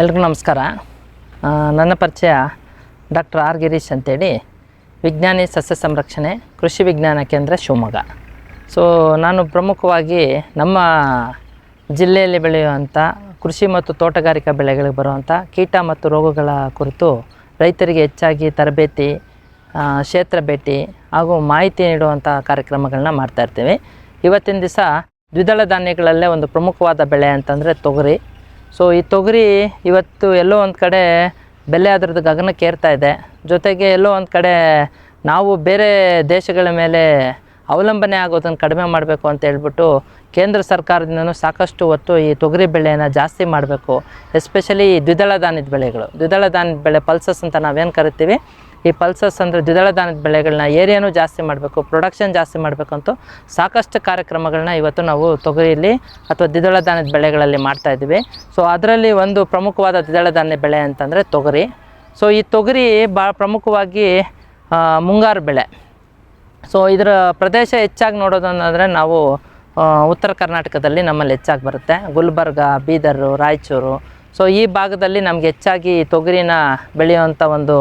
ಎಲ್ರಿಗೂ ನಮಸ್ಕಾರ. ನನ್ನ ಪರಿಚಯ ಡಾಕ್ಟರ್ ಆರ್ ಗಿರೀಶ್ ಅಂತೇಳಿ. ವಿಜ್ಞಾನಿ ಸಸ್ಯ ಸಂರಕ್ಷಣೆ, ಕೃಷಿ ವಿಜ್ಞಾನ ಕೇಂದ್ರ ಶಿವಮೊಗ್ಗ. ಸೊ ನಾನು ಪ್ರಮುಖವಾಗಿ ನಮ್ಮ ಜಿಲ್ಲೆಯಲ್ಲಿ ಬೆಳೆಯುವಂಥ ಕೃಷಿ ಮತ್ತು ತೋಟಗಾರಿಕಾ ಬೆಳೆಗಳಿಗೆ ಬರುವಂಥ ಕೀಟ ಮತ್ತು ರೋಗಗಳ ಕುರಿತು ರೈತರಿಗೆ ಹೆಚ್ಚಾಗಿ ತರಬೇತಿ ಕ್ಷೇತ್ರ ಭೇಟಿ ಹಾಗೂ ಮಾಹಿತಿ ನೀಡುವಂಥ ಕಾರ್ಯಕ್ರಮಗಳನ್ನ ಮಾಡ್ತಾಯಿರ್ತೀವಿ ಇವತ್ತಿನ ದಿವಸ ದ್ವಿದಳ ಧಾನ್ಯಗಳಲ್ಲೇ ಒಂದು ಪ್ರಮುಖವಾದ ಬೆಳೆ ಅಂತಂದರೆ ತೊಗರಿ. ಸೊ ಈ ತೊಗರಿ ಇವತ್ತು ಎಲ್ಲೋ ಒಂದು ಕಡೆ ಬೆಲೆ ಅದರದ್ದು ಗಗನಕ್ಕೇರ್ತಾ ಇದೆ. ಜೊತೆಗೆ ಎಲ್ಲೋ ಒಂದು ಕಡೆ ನಾವು ಬೇರೆ ದೇಶಗಳ ಮೇಲೆ ಅವಲಂಬನೆ ಆಗೋದನ್ನು ಕಡಿಮೆ ಮಾಡಬೇಕು ಅಂತ ಹೇಳ್ಬಿಟ್ಟು ಕೇಂದ್ರ ಸರ್ಕಾರದಿಂದನೂ ಸಾಕಷ್ಟು ಹೊತ್ತು ಈ ತೊಗರಿ ಬೆಳೆಯನ್ನು ಜಾಸ್ತಿ ಮಾಡಬೇಕು. ಎಸ್ಪೆಷಲಿ ದ್ವಿದಳ ಧಾನ್ಯದ ಬೆಳೆಗಳು. ದ್ವಿದಳ ಧಾನ್ಯದ ಬೆಳೆ ಪಲ್ಸಸ್ ಅಂತ ನಾವೇನು ಕರಿತೀವಿ? ಈ ಪಲ್ಸಸ್ ಅಂದರೆ ದ್ವಿದಳ ಧಾನ್ಯದ ಬೆಳೆಗಳನ್ನ ಏರಿಯಾನು ಜಾಸ್ತಿ ಮಾಡಬೇಕು ಪ್ರೊಡಕ್ಷನ್ ಜಾಸ್ತಿ ಮಾಡಬೇಕಂತೂ ಸಾಕಷ್ಟು ಕಾರ್ಯಕ್ರಮಗಳನ್ನ ಇವತ್ತು ನಾವು ತೊಗರಿಯಲ್ಲಿ ಅಥವಾ ದ್ವಿದಳ ಧಾನ್ಯದ ಬೆಳೆಗಳಲ್ಲಿ ಮಾಡ್ತಾ ಇದ್ದೀವಿ. ಸೊ ಅದರಲ್ಲಿ ಒಂದು ಪ್ರಮುಖವಾದ ದ್ವಿದಳ ಧಾನ್ಯ ಬೆಳೆ ಅಂತಂದರೆ ತೊಗರಿ. ಸೊ ಈ ತೊಗರಿ ಭಾಳ ಪ್ರಮುಖವಾಗಿ ಮುಂಗಾರು ಬೆಳೆ. ಸೊ ಇದರ ಪ್ರದೇಶ ಹೆಚ್ಚಾಗಿ ನೋಡೋದನ್ನಂದರೆ ನಾವು ಉತ್ತರ ಕರ್ನಾಟಕದಲ್ಲಿ ನಮ್ಮಲ್ಲಿ ಹೆಚ್ಚಾಗಿ ಬರುತ್ತೆ. ಗುಲ್ಬರ್ಗ, ಬೀದರು, ರಾಯಚೂರು ಸೊ ಈ ಭಾಗದಲ್ಲಿ ನಮಗೆ ಹೆಚ್ಚಾಗಿ ತೊಗರಿನ ಬೆಳೆಯುವಂಥ ಒಂದು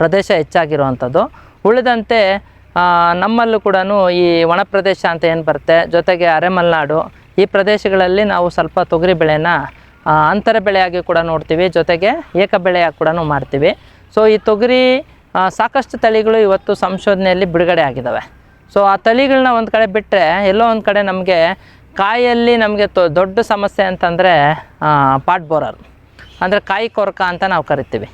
ಪ್ರದೇಶ ಹೆಚ್ಚಾಗಿರುವಂಥದ್ದು. ಉಳಿದಂತೆ ನಮ್ಮಲ್ಲೂ ಕೂಡ ಈ ಒಣ ಪ್ರದೇಶ ಅಂತ ಏನು ಬರುತ್ತೆ? ಜೊತೆಗೆ ಅರೆಮಲ್ನಾಡು. ಈ ಪ್ರದೇಶಗಳಲ್ಲಿ ನಾವು ಸ್ವಲ್ಪ ತೊಗರಿ ಬೆಳೆನ ಅಂತರ ಬೆಳೆಯಾಗಿ ಕೂಡ ನೋಡ್ತೀವಿ. ಜೊತೆಗೆ ಏಕ ಬೆಳೆಯಾಗಿ ಕೂಡ ಮಾಡ್ತೀವಿ. ಸೊ ಈ ತೊಗರಿ ಸಾಕಷ್ಟು ತಳಿಗಳು ಇವತ್ತು ಸಂಶೋಧನೆಯಲ್ಲಿ ಬಿಡುಗಡೆ ಆಗಿದ್ದಾವೆ ಸೊ ಆ ತಳಿಗಳನ್ನ ಒಂದು ಕಡೆ ಬಿಟ್ಟರೆ ಎಲ್ಲೋ ಒಂದು ಕಡೆ ನಮಗೆ ಕಾಯಲ್ಲಿ ನಮಗೆ ತೊ, ದೊಡ್ಡ ಸಮಸ್ಯೆ ಅಂತಂದರೆ ಪಾಟ್ ಬೋರರ್. ಅಂದರೆ ಕಾಯಿ ಕೊರಕ ಅಂತ ನಾವು ಕರಿತೀವಿ.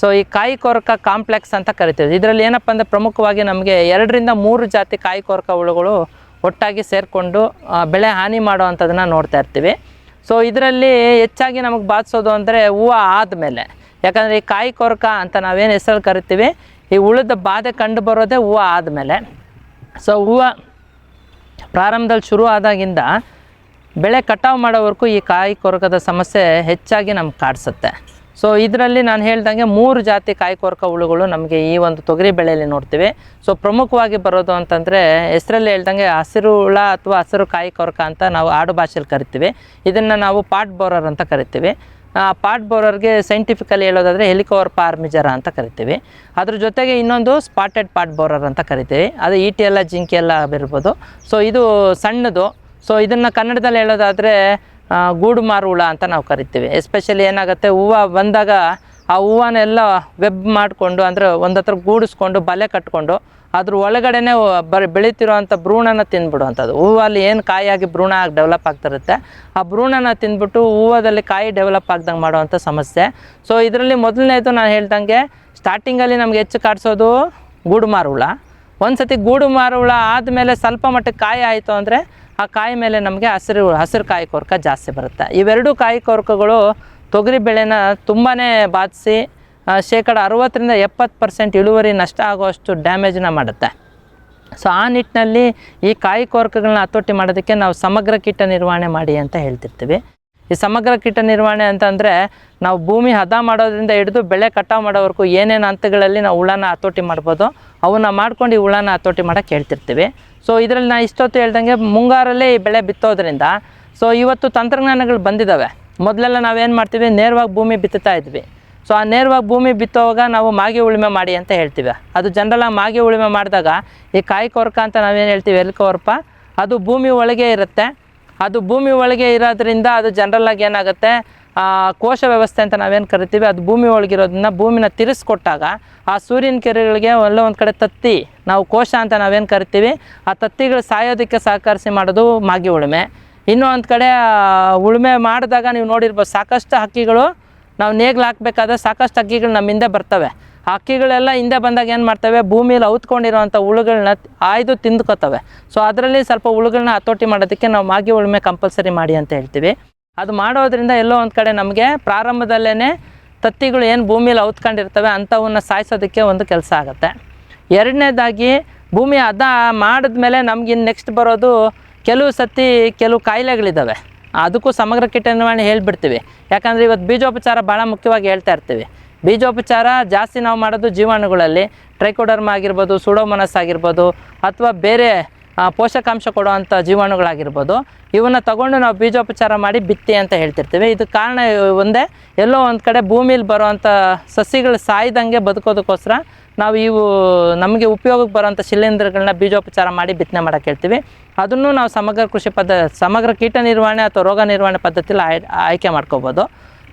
ಸೊ ಈ ಕಾಯಿ ಕೊರಕ ಕಾಂಪ್ಲೆಕ್ಸ್ ಅಂತ ಕರಿತೀವಿ. ಇದರಲ್ಲಿ ಏನಪ್ಪ ಅಂದರೆ ಪ್ರಮುಖವಾಗಿ ನಮಗೆ ಎರಡರಿಂದ ಮೂರು ಜಾತಿ ಕಾಯಿ ಕೊರಕ ಹುಳುಗಳು ಒಟ್ಟಾಗಿ ಸೇರಿಕೊಂಡು ಬೆಳೆ ಹಾನಿ ಮಾಡುವಂಥದ್ದನ್ನು ನೋಡ್ತಾ ಇರ್ತೀವಿ. ಸೊ ಇದರಲ್ಲಿ ಹೆಚ್ಚಾಗಿ ನಮಗೆ ಬಾಧಿಸೋದು ಅಂದರೆ ಹೂವು ಆದಮೇಲೆ. ಯಾಕಂದರೆ ಈ ಕಾಯಿ ಕೊರಕ ಅಂತ ನಾವೇನು ಹೆಸರು ಕರಿತೀವಿ? ಈ ಉಳಿದ ಬಾಧೆ ಕಂಡು ಬರೋದೇ ಹೂವು ಆದಮೇಲೆ. ಸೊ ಹೂವು ಪ್ರಾರಂಭದಲ್ಲಿ ಶುರು ಆದಾಗಿಂದ ಬೆಳೆ ಕಟಾವು ಮಾಡೋವರೆಗೂ ಈ ಕಾಯಿ ಕೊರಕದ ಸಮಸ್ಯೆ ಹೆಚ್ಚಾಗಿ ನಮ್ಗೆ ಕಾಡಿಸುತ್ತೆ. ಸೊ ಇದರಲ್ಲಿ ನಾನು ಹೇಳ್ದಂಗೆ ಮೂರು ಜಾತಿ ಕಾಯಿ ಕೊರಕ ಹುಳುಗಳು ನಮಗೆ ಈ ಒಂದು ತೊಗರಿ ಬೆಳೆಯಲ್ಲಿ ನೋಡ್ತೀವಿ. ಸೊ ಪ್ರಮುಖವಾಗಿ ಬರೋದು ಅಂತಂದರೆ ಹೆಸರಲ್ಲಿ ಹೇಳ್ದಂಗೆ ಹಸಿರು ಹುಳ ಅಥವಾ ಹಸಿರು ಕಾಯಿ ಕೊರಕ ಅಂತ ನಾವು ಆಡು ಭಾಷೆಯಲ್ಲಿ ಕರಿತೀವಿ. ಇದನ್ನು ನಾವು ಪಾಟ್ ಬೋರರ್ ಅಂತ ಕರಿತೀವಿ. ಆ ಪಾಟ್ ಬೋರರ್ಗೆ ಸೈಂಟಿಫಿಕಲಿ ಹೇಳೋದಾದರೆ ಹೆಲಿಕೋವರ್ ಪಾರ್ಮಿಜರ ಅಂತ ಕರಿತೀವಿ. ಅದ್ರ ಜೊತೆಗೆ ಇನ್ನೊಂದು ಸ್ಪಾಟೆಡ್ ಪಾಟ್ ಬೋರರ್ ಅಂತ ಕರಿತೀವಿ. ಅದು ಈಟಿ ಎಲ್ಲ, ಜಿಂಕೆ ಎಲ್ಲ ಬಿರ್ಬೋದು ಸೊ ಇದು ಸಣ್ಣದು. ಸೊ ಇದನ್ನು ಕನ್ನಡದಲ್ಲಿ ಹೇಳೋದಾದರೆ ಗೂಡು ಮಾರು ಹುಳ ಅಂತ ನಾವು ಕರಿತೀವಿ. ಎಸ್ಪೆಷಲಿ ಏನಾಗುತ್ತೆ, ಹೂವು ಬಂದಾಗ ಆ ಹೂವನ್ನೆಲ್ಲ ವೆಬ್ ಮಾಡಿಕೊಂಡು, ಅಂದರೆ ಒಂದು ಹತ್ರ ಗೂಡಿಸ್ಕೊಂಡು, ಬಲೆ ಕಟ್ಕೊಂಡು, ಅದ್ರ ಒಳಗಡೆನೆ ಬರೀ ಬೆಳೀತಿರೋವಂಥ ಭ್ರೂಣನ ತಿಂದ್ಬಿಡುವಂಥದ್ದು ಹೂವಲ್ಲಿ ಏನು ಕಾಯಿಯಾಗಿ ಭ್ರೂಣ ಆಗಿ ಡೆವಲಪ್ ಆಗ್ತಿರುತ್ತೆ, ಆ ಭ್ರೂಣನ ತಿಂದ್ಬಿಟ್ಟು ಹೂವದಲ್ಲಿ ಕಾಯಿ ಡೆವಲಪ್ ಆಗ್ದಂಗೆ ಮಾಡುವಂಥ ಸಮಸ್ಯೆ. ಸೊ ಇದರಲ್ಲಿ ಮೊದಲನೇದು ನಾನು ಹೇಳ್ದಂಗೆ ಸ್ಟಾರ್ಟಿಂಗಲ್ಲಿ ನಮ್ಗೆ ಹೆಚ್ಚು ಕಾಡಿಸೋದು ಗೂಡು ಮಾರು ಹುಳ. ಒಂದು ಸತಿ ಗೂಡು ಮಾರು ಹುಳ ಆದಮೇಲೆ ಸ್ವಲ್ಪ ಮಟ್ಟಕ್ಕೆ ಕಾಯಿ ಆಯಿತು ಅಂದರೆ ಆ ಕಾಯಿ ಮೇಲೆ ನಮಗೆ ಹಸಿರು ಹಸಿರು ಕಾಯಿ ಕೊರಕ ಜಾಸ್ತಿ ಬರುತ್ತೆ. ಇವೆರಡು ಕಾಯಿ ಕೊರಕಗಳು ತೊಗರಿ ಬೆಳೆನ ತುಂಬಾ ಬಾಧಿಸಿ ಶೇಕಡ ಅರುವತ್ತರಿಂದ ಎಪ್ಪತ್ತು ಪರ್ಸೆಂಟ್ ಇಳುವರಿ ನಷ್ಟ ಆಗುವಷ್ಟು ಡ್ಯಾಮೇಜನ್ನ ಮಾಡುತ್ತೆ. ಸೊ ಆ ನಿಟ್ಟಿನಲ್ಲಿ ಈ ಕಾಯಿ ಕೊರಕಗಳನ್ನ ಹತೋಟಿ ಮಾಡೋದಕ್ಕೆ ನಾವು ಸಮಗ್ರ ಕೀಟ ನಿರ್ವಹಣೆ ಮಾಡಿ ಅಂತ ಹೇಳ್ತಿರ್ತೀವಿ. ಈ ಸಮಗ್ರ ಕೀಟ ನಿರ್ವಹಣೆ ಅಂತಂದರೆ ನಾವು ಭೂಮಿ ಹದ ಮಾಡೋದ್ರಿಂದ ಹಿಡಿದು ಬೆಳೆ ಕಟಾವು ಮಾಡೋವರೆಗೂ ಏನೇನು ಹಂತಗಳಲ್ಲಿ ನಾವು ಹುಳನ ಹತೋಟಿ ಮಾಡ್ಬೋದು, ಅವನ್ನ ಮಾಡ್ಕೊಂಡು ಈ ಹುಳನ ಹತೋಟಿ ಮಾಡೋಕ್ಕೆ ಹೇಳ್ತಿರ್ತೀವಿ. ಸೊ ಇದರಲ್ಲಿ ನಾನು ಇಷ್ಟೊತ್ತು ಹೇಳ್ದಂಗೆ ಮುಂಗಾರಲ್ಲೇ ಈ ಬೆಳೆ ಬಿತ್ತೋದ್ರಿಂದ ಸೊ ಇವತ್ತು ತಂತ್ರಜ್ಞಾನಗಳು ಬಂದಿದ್ದಾವೆ ಮೊದಲೆಲ್ಲ ನಾವೇನು ಮಾಡ್ತೀವಿ? ನೇರವಾಗಿ ಭೂಮಿ ಬಿತ್ತುತ್ತಾ ಇದ್ವಿ. ಸೊ ಆ ನೇರವಾಗಿ ಭೂಮಿ ಬಿತ್ತೋವಾಗ ನಾವು ಮಾಗಿ ಉಳುಮೆ ಮಾಡಿ ಅಂತ ಹೇಳ್ತೀವಿ. ಅದು ಜನರಲ್ಲ ಮಾಗಿ ಉಳುಮೆ ಮಾಡಿದಾಗ ಈ ಕಾಯಿ ಕೊರಕ ಅಂತ ನಾವೇನು ಹೇಳ್ತೀವಿ? ಎಲ್ಕೋರ್ಪ ಅದು ಭೂಮಿ ಒಳಗೆ ಇರುತ್ತೆ. ಅದು ಭೂಮಿ ಒಳಗೆ ಇರೋದ್ರಿಂದ ಅದು ಜನರಲ್ಲಾಗಿ ಏನಾಗುತ್ತೆ ಕೋಶ ವ್ಯವಸ್ಥೆ ಅಂತ ನಾವೇನು ಕರಿತೀವಿ, ಅದು ಭೂಮಿ ಒಳಗಿರೋದನ್ನ ಭೂಮಿನ ತಿರ್ಸ್ಕೊಟ್ಟಾಗ ಆ ಸೂರ್ಯನ ಕೆರೆಗಳಿಗೆ ಒಳ್ಳೆ ಒಂದು ಕಡೆ ತತ್ತಿ, ನಾವು ಕೋಶ ಅಂತ ನಾವೇನು ಕರಿತೀವಿ, ಆ ತತ್ತಿಗಳು ಸಾಯೋದಕ್ಕೆ ಸಹಕರಿಸಿ ಮಾಡೋದು ಮಾಗಿ ಉಳುಮೆ. ಇನ್ನೂ ಒಂದು ಕಡೆ ಉಳುಮೆ ಮಾಡಿದಾಗ ನೀವು ನೋಡಿರ್ಬೋದು ಸಾಕಷ್ಟು ಹಕ್ಕಿಗಳು ನಾವು ನೇಗ್ಲು ಹಾಕಬೇಕಾದ್ರೆ ಸಾಕಷ್ಟು ಹಕ್ಕಿಗಳು ನಮ್ಮಿಂದ ಬರ್ತವೆ. ಹಕ್ಕಿಗಳೆಲ್ಲ ಹಿಂದೆ ಬಂದಾಗ ಏನು ಮಾಡ್ತವೆ? ಭೂಮಿಯಲ್ಲಿ ಔತ್ಕೊಂಡಿರುವಂಥ ಹುಳುಗಳನ್ನ ಆಯ್ದು ತಿಂದ್ಕೋತವೆ. ಸೊ ಅದರಲ್ಲಿ ಸ್ವಲ್ಪ ಹುಳುಗಳನ್ನ ಹತೋಟಿ ಮಾಡೋದಕ್ಕೆ ನಾವು ಮಾಗಿ ಉಳುಮೆ ಕಂಪಲ್ಸರಿ ಮಾಡಿ ಅಂತ ಹೇಳ್ತೀವಿ. ಅದು ಮಾಡೋದ್ರಿಂದ ಎಲ್ಲೋ ಒಂದು ಕಡೆ ನಮಗೆ ಪ್ರಾರಂಭದಲ್ಲೇ ತತ್ತಿಗಳು ಏನು ಭೂಮಿಯಲ್ಲಿ ಔತ್ಕೊಂಡಿರ್ತವೆ ಅಂಥವನ್ನ ಸಾಯಿಸೋದಕ್ಕೆ ಒಂದು ಕೆಲಸ ಆಗುತ್ತೆ. ಎರಡನೇದಾಗಿ ಭೂಮಿ ಹದ ಮಾಡಿದ್ಮೇಲೆ ನಮ್ಗೆ ಇನ್ನು ನೆಕ್ಸ್ಟ್ ಬರೋದು ಕೆಲವು ಸತಿ ಕೆಲವು ಕಾಯಿಲೆಗಳಿದ್ದಾವೆ ಅದಕ್ಕೂ ಸಮಗ್ರ ಕೀಟ ನಿರ್ವಹಣೆ ಹೇಳ್ಬಿಡ್ತೀವಿ. ಯಾಕಂದರೆ ಇವತ್ತು ಬೀಜೋಪಚಾರ ಭಾಳ ಮುಖ್ಯವಾಗಿ ಹೇಳ್ತಾ ಇರ್ತೀವಿ. ಬೀಜೋಪಚಾರ ಜಾಸ್ತಿ ನಾವು ಮಾಡೋದು ಜೀವಾಣುಗಳಲ್ಲಿ. ಟ್ರೈಕೋಡರ್ಮ ಆಗಿರ್ಬೋದು, ಸುಡೋಮನಸ್ ಆಗಿರ್ಬೋದು, ಅಥವಾ ಬೇರೆ ಪೋಷಕಾಂಶ ಕೊಡುವಂಥ ಜೀವಾಣುಗಳಾಗಿರ್ಬೋದು. ಇವನ್ನ ತಗೊಂಡು ನಾವು ಬೀಜೋಪಚಾರ ಮಾಡಿ ಬಿತ್ತಿ ಅಂತ ಹೇಳ್ತಿರ್ತೀವಿ. ಇದು ಕಾರಣ ಒಂದೇ, ಎಲ್ಲೋ ಒಂದು ಕಡೆ ಭೂಮಿಲಿ ಬರುವಂಥ ಸಸಿಗಳು ಸಾಯ್ದಂಗೆ ಬದುಕೋದಕ್ಕೋಸ್ಕರ ನಾವು ಇವು ನಮಗೆ ಉಪಯೋಗಕ್ಕೆ ಬರುವಂಥ ಶಿಲೀಂಧ್ರಗಳನ್ನ ಬೀಜೋಪಚಾರ ಮಾಡಿ ಬಿತ್ತನೆ ಮಾಡೋಕೆ ಹೇಳ್ತೀವಿ. ಅದನ್ನು ನಾವು ಸಮಗ್ರ ಕೃಷಿ ಪದ್ಧ, ಸಮಗ್ರ ಕೀಟ ನಿರ್ವಹಣೆ ಅಥವಾ ರೋಗ ನಿರ್ವಹಣೆ ಪದ್ಧತಿಲಿ ಆಯ್, ಆಯ್ಕೆ ಮಾಡ್ಕೋಬೋದು.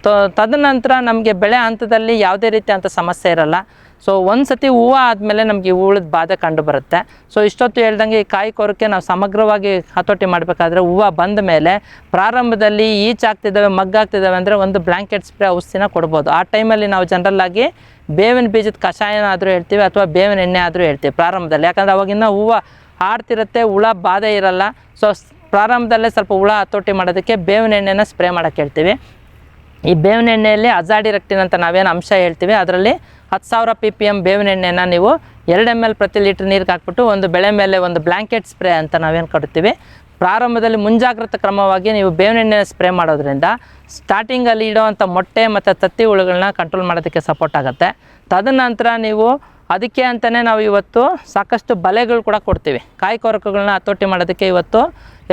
ತೊ, ತದನಂತರ ನಮಗೆ ಬೆಳೆ ಹಂತದಲ್ಲಿ ಯಾವುದೇ ರೀತಿ ಅಂತ ಸಮಸ್ಯೆ ಇರಲ್ಲ. ಸೊ ಒಂದು ಸತಿ ಹೂವು ಆದಮೇಲೆ ನಮಗೆ ಹೂಳದ ಬಾಧೆ ಕಂಡು ಬರುತ್ತೆ ಸೊ ಇಷ್ಟೊತ್ತು ಹೇಳ್ದಂಗೆ ಈ ಕಾಯಿ ಕೊರಕೆ ನಾವು ಸಮಗ್ರವಾಗಿ ಹತೋಟಿ ಮಾಡಬೇಕಾದ್ರೆ ಹೂವು ಬಂದ ಮೇಲೆ ಪ್ರಾರಂಭದಲ್ಲಿ ಈಚಾಗ್ತಿದ್ದಾವೆ ಮಗ್ಗಾಗ್ತಿದ್ದಾವೆ ಅಂದರೆ ಒಂದು ಬ್ಲ್ಯಾಂಕೆಟ್ ಸ್ಪ್ರೇ ಔಷಧಿನ ಕೊಡ್ಬೋದು. ಆ ಟೈಮಲ್ಲಿ ನಾವು ಜನರಲ್ಲಾಗಿ ಬೇವಿನ ಬೀಜದ ಕಷಾಯನಾದರೂ ಹೇಳ್ತೀವಿ ಅಥವಾ ಬೇವಿನ ಎಣ್ಣೆ ಆದರೂ ಹೇಳ್ತೀವಿ ಪ್ರಾರಂಭದಲ್ಲಿ. ಯಾಕಂದರೆ ಅವಾಗಿನ್ನ ಹೂವು ಆಡ್ತಿರುತ್ತೆ, ಹುಳ ಬಾಧೆ ಇರಲ್ಲ. ಸೊ, ಪ್ರಾರಂಭದಲ್ಲೇ ಸ್ವಲ್ಪ ಹುಳ ಹತೋಟಿ ಮಾಡೋದಕ್ಕೆ ಬೇವಿನ ಎಣ್ಣೆನ ಸ್ಪ್ರೇ ಮಾಡೋಕ್ಕೆ ಹೇಳ್ತೀವಿ. ಈ ಬೇವಿನ ಎಣ್ಣೆಯಲ್ಲಿ ಅಜಾಡಿರೆಕ್ಟಿನ್ ಅಂತ ನಾವೇನು ಅಂಶ ಹೇಳ್ತೀವಿ, ಅದರಲ್ಲಿ ಹತ್ತು ಸಾವಿರ ಪಿ ಪಿ ಎಂ ಬೇವಿನ ಎಣ್ಣೆನ ನೀವು ಎರಡು ಎಂ ಎಲ್ ಪ್ರತಿ ಲೀಟ್ರ್ ನೀರಿಗೆ ಹಾಕ್ಬಿಟ್ಟು ಒಂದು ಬೆಳೆ ಮೇಲೆ ಒಂದು ಬ್ಲ್ಯಾಂಕೆಟ್ ಸ್ಪ್ರೇ ಅಂತ ನಾವೇನು ಕೊಡ್ತೀವಿ ಪ್ರಾರಂಭದಲ್ಲಿ ಮುಂಜಾಗ್ರತಾ ಕ್ರಮವಾಗಿ ನೀವು ಬೇವಿನ ಎಣ್ಣೆನ ಸ್ಪ್ರೇ ಮಾಡೋದ್ರಿಂದ ಸ್ಟಾರ್ಟಿಂಗಲ್ಲಿ ಇಡೋವಂಥ ಮೊಟ್ಟೆ ಮತ್ತು ತತ್ತಿ ಹುಳುಗಳನ್ನ ಕಂಟ್ರೋಲ್ ಮಾಡೋದಕ್ಕೆ ಸಪೋರ್ಟ್ ಆಗುತ್ತೆ. ತದನಂತರ ನೀವು ಅದಕ್ಕೆ ಅಂತಲೇ ನಾವು ಇವತ್ತು ಸಾಕಷ್ಟು ಬಲೆಗಳು ಕೂಡ ಕೊಡ್ತೀವಿ. ಕಾಯಿ ಕೊರಕಗಳನ್ನ ಹತೋಟಿ ಮಾಡೋದಕ್ಕೆ ಇವತ್ತು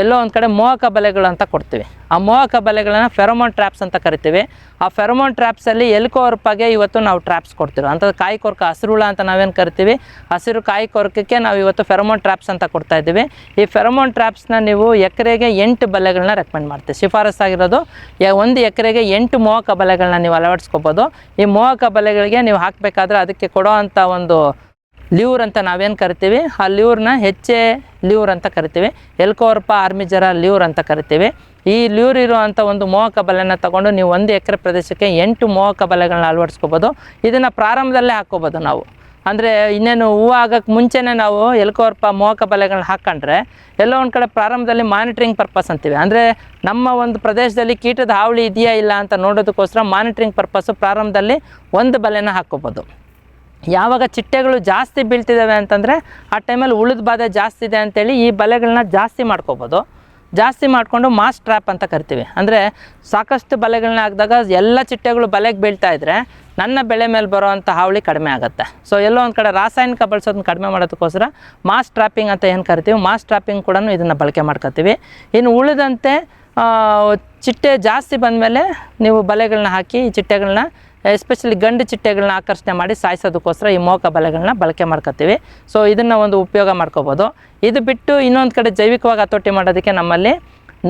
ಎಲ್ಲೋ ಒಂದು ಕಡೆ ಮೋಹಕ ಬಲೆಗಳು ಅಂತ ಕೊಡ್ತೀವಿ. ಆ ಮೋಹಕ ಬಲೆಗಳನ್ನು ಫೆರೋಮೋನ್ ಟ್ರ್ಯಾಪ್ಸ್ ಅಂತ ಕರಿತೀವಿ. ಆ ಫೆರೋಮೋನ್ ಟ್ರ್ಯಾಪ್ಸಲ್ಲಿ ಎಲ್ಕೋರ್ಪಾಗೆ ಇವತ್ತು ನಾವು ಟ್ರ್ಯಾಪ್ಸ್ ಕೊಡ್ತೀವಿ ಅಂಥದ್ದು ಕಾಯಿ ಕೊರಕ ಹಸಿರುಳ ಅಂತ ನಾವೇನು ಕರಿತೀವಿ? ಹಸಿರು ಕಾಯಿ ಕೊರಕಕ್ಕೆ ನಾವು ಇವತ್ತು ಫೆರೋಮೋನ್ ಟ್ರ್ಯಾಪ್ಸ್ ಅಂತ ಕೊಡ್ತಾ ಇದ್ದೀವಿ. ಈ ಫೆರೋಮೋನ್ ಟ್ರ್ಯಾಪ್ಸ್ನ ನೀವು ಎಕರೆಗೆ ಎಂಟು ಬಲೆಗಳನ್ನ ರೆಕಮೆಂಡ್ ಮಾಡ್ತೀವಿ. ಶಿಫಾರಸ್ ಆಗಿರೋದು ಒಂದು ಎಕರೆಗೆ ಎಂಟು ಮೋಹಕ ಬಲೆಗಳನ್ನ ನೀವು ಅಳವಡಿಸ್ಕೋಬೋದು. ಈ ಮೋಹಕ ಬಲೆಗಳಿಗೆ ನೀವು ಹಾಕಬೇಕಾದ್ರೆ ಅದಕ್ಕೆ ಕೊಡೋ ಒಂದು ಲ್ಯೂರ್ ಅಂತ ನಾವೇನು ಕರಿತೀವಿ? ಆ ಲಿವ್ರನ್ನ ಹೆಚ್ಚೆ ಲಿವ್ರ್ ಅಂತ ಕರಿತೀವಿ. ಎಲ್ಕೋರ್ಪ ಆರ್ಮಿಜರ ಲಿವ್ರ್ ಅಂತ ಕರಿತೀವಿ. ಈ ಲ್ಯೂರ್ ಇರುವಂಥ ಒಂದು ಮೋಹಕ ಬಲೆಯನ್ನು ತಗೊಂಡು ನೀವು ಒಂದು ಎಕರೆ ಪ್ರದೇಶಕ್ಕೆ ಎಂಟು ಮೋಹಕ ಬಲೆಗಳನ್ನ ಅಳವಡಿಸ್ಕೋಬೋದು. ಇದನ್ನು ಪ್ರಾರಂಭದಲ್ಲೇ ಹಾಕ್ಕೋಬೋದು ನಾವು. ಅಂದರೆ ಇನ್ನೇನು ಹೂವು ಆಗೋಕ್ಕೆ ಮುಂಚೆನೇ ನಾವು ಎಲ್ಕೋರ್ಪ ಮೋಹಕ ಬಲೆಗಳನ್ನ ಹಾಕ್ಕೊಂಡ್ರೆ ಎಲ್ಲೋ ಒಂದು ಕಡೆ ಪ್ರಾರಂಭದಲ್ಲಿ ಮಾನಿಟ್ರಿಂಗ್ ಪರ್ಪಸ್ ಅಂತೀವಿ. ಅಂದರೆ ನಮ್ಮ ಒಂದು ಪ್ರದೇಶದಲ್ಲಿ ಕೀಟದ ಹಾವಳಿ ಇದೆಯಾ ಇಲ್ಲ ಅಂತ ನೋಡೋದಕ್ಕೋಸ್ಕರ ಮಾನಿಟ್ರಿಂಗ್ ಪರ್ಪಸ್ಸು ಪ್ರಾರಂಭದಲ್ಲಿ ಒಂದು ಬಲೆನ ಹಾಕ್ಕೋಬೋದು. ಯಾವಾಗ ಚಿಟ್ಟೆಗಳು ಜಾಸ್ತಿ ಬೀಳ್ತಿದ್ದಾವೆ ಅಂತಂದರೆ ಆ ಟೈಮಲ್ಲಿ ಉಳಿದ ಬಾಧೆ ಜಾಸ್ತಿ ಇದೆ ಅಂತೇಳಿ ಈ ಬಲೆಗಳನ್ನ ಜಾಸ್ತಿ ಮಾಡ್ಕೋಬೋದು. ಜಾಸ್ತಿ ಮಾಡಿಕೊಂಡು ಮಾಸ್ ಟ್ರ್ಯಾಪ್ ಅಂತ ಕರಿತೀವಿ. ಅಂದರೆ ಸಾಕಷ್ಟು ಬಲೆಗಳನ್ನ ಹಾಕಿದಾಗ ಎಲ್ಲ ಚಿಟ್ಟೆಗಳು ಬಲೆಗೆ ಬೀಳ್ತಾ ಇದ್ದರೆ ನನ್ನ ಬೆಳೆ ಮೇಲೆ ಬರೋವಂಥ ಹಾವಳಿ ಕಡಿಮೆ ಆಗುತ್ತೆ. ಸೊ ಎಲ್ಲೋ ಒಂದು ಕಡೆ ರಾಸಾಯನಿಕ ಬಳಸೋದನ್ನ ಕಡಿಮೆ ಮಾಡೋದಕ್ಕೋಸ್ಕರ ಮಾಸ್ ಟ್ರ್ಯಾಪಿಂಗ್ ಅಂತ ಏನು ಕರಿತೀವಿ, ಮಾಸ್ ಟ್ರ್ಯಾಪಿಂಗ್ ಕೂಡ ಇದನ್ನು ಬಳಕೆ ಮಾಡ್ಕೋತೀವಿ. ಇನ್ನು ಉಳಿದಂತೆ ಚಿಟ್ಟೆ ಜಾಸ್ತಿ ಬಂದಮೇಲೆ ನೀವು ಬಲೆಗಳನ್ನ ಹಾಕಿ ಈ ಚಿಟ್ಟೆಗಳನ್ನ ಎಸ್ಪೆಷಲಿ ಗಂಡು ಚಿಟ್ಟೆಗಳನ್ನ ಆಕರ್ಷಣೆ ಮಾಡಿ ಸಾಯಿಸೋದಕ್ಕೋಸ್ಕರ ಈ ಮೋಕ ಬಲೆಗಳನ್ನ ಬಳಕೆ ಮಾಡ್ಕೋತೀವಿ. ಸೊ ಇದನ್ನು ಒಂದು ಉಪಯೋಗ ಮಾಡ್ಕೋಬೋದು. ಇದು ಬಿಟ್ಟು ಇನ್ನೊಂದು ಕಡೆ ಜೈವಿಕವಾಗಿ ಹತೋಟಿ ಮಾಡೋದಕ್ಕೆ ನಮ್ಮಲ್ಲಿ